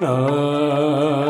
Ah.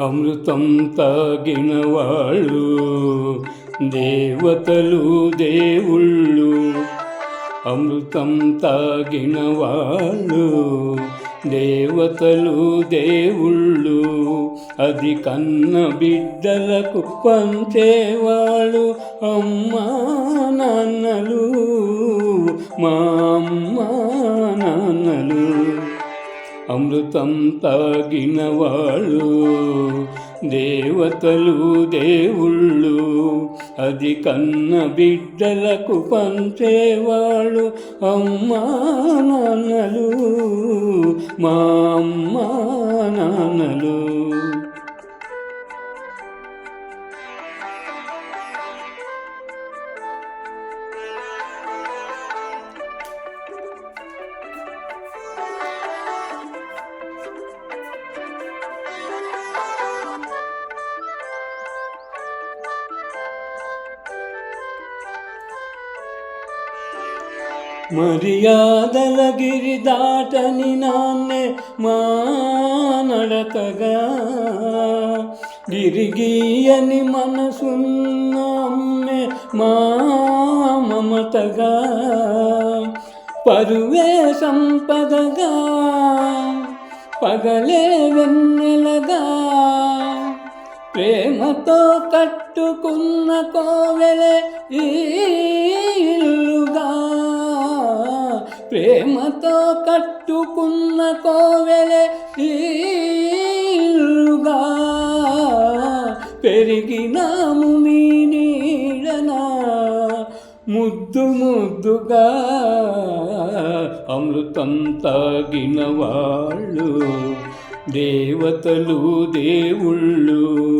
అమృతం తాగిన వాళ్ళు దేవతలు దేవుళ్ళు. అమృతం తాగిన వాళ్ళు దేవతలు దేవుళ్ళు. అది కన్న బిడ్డలకు పంచేవాళ్ళు అమ్మా నాన్నలు మా అమ్మా నాన్నలు. అమృతం తాగిన వాళ్ళు దేవతలు దేవుళ్ళు అది కన్న బిడ్డలకు పంచేవాళ్ళు అమ్మా నాన్నలు మా అమ్మా నాన్నలు. మర్యాదల గిరి దాటని నాన్నే మా నడతగా గిరిగీయని మనసున్నమ్మే మా మమతగా. పరువే సంపదగా పగలే వెన్నెలగా. ప్రేమతో కట్టుకున్న కోవెలే ఈ ప్రేమతో కట్టుకున్న కోవెలే ఈ ఇల్లుగా. పెరిగినాము మీ నీడనా ముద్దు ముద్దుగా. అమృతం తాగిన వాళ్ళు దేవతలు దేవుళ్ళు.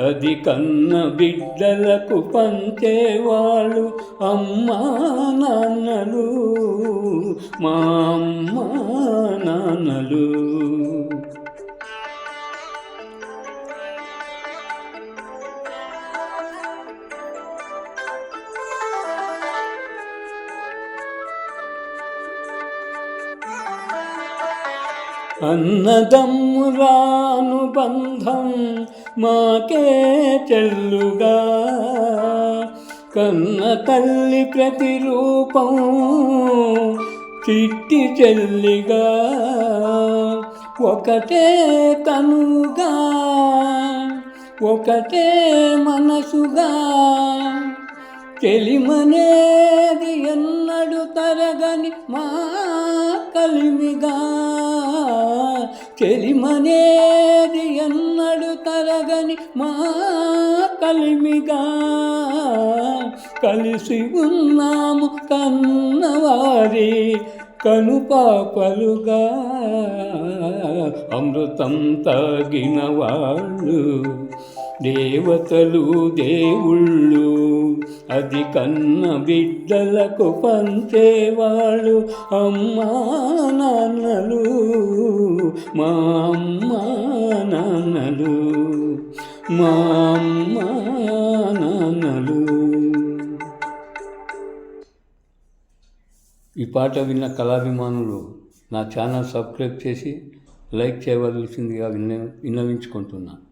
అది కన్న బిడ్డలకు పంచేవాళ్ళు అమ్మా నాన్నలు మా అమ్మ నాన్నలు. అన్నదమ్మురానుబంధం మాకే చెల్లుగా. కన్న తల్లి ప్రతిరూపం చిట్టి చెల్లిగా. ఒకటే తనుగా ఒకటే మనసుగా. తెలిమనేది ఎన్నడు తరగని మా కలిమిగా. చెలిమనేది ఎన్నడు తరగని మా కలిమిగా. కలిసి ఉన్నాము కన్నవారి కనుపాపలుగా. అమృతం తగిన వాళ్ళు దేవతలు దేవుళ్ళు అది కన్న బిడ్డలకు పంచేవాళ్ళు. అమ్మా నాన్నలు మా అమ్మ నాన్నలు మా అమ్మ నాన్నలు. ఈ పాట విన్న కళాభిమానులు నా ఛానల్ సబ్స్క్రైబ్ చేసి లైక్ చేయవలసిందిగా విన్న విన్నవించుకుంటున్నాను.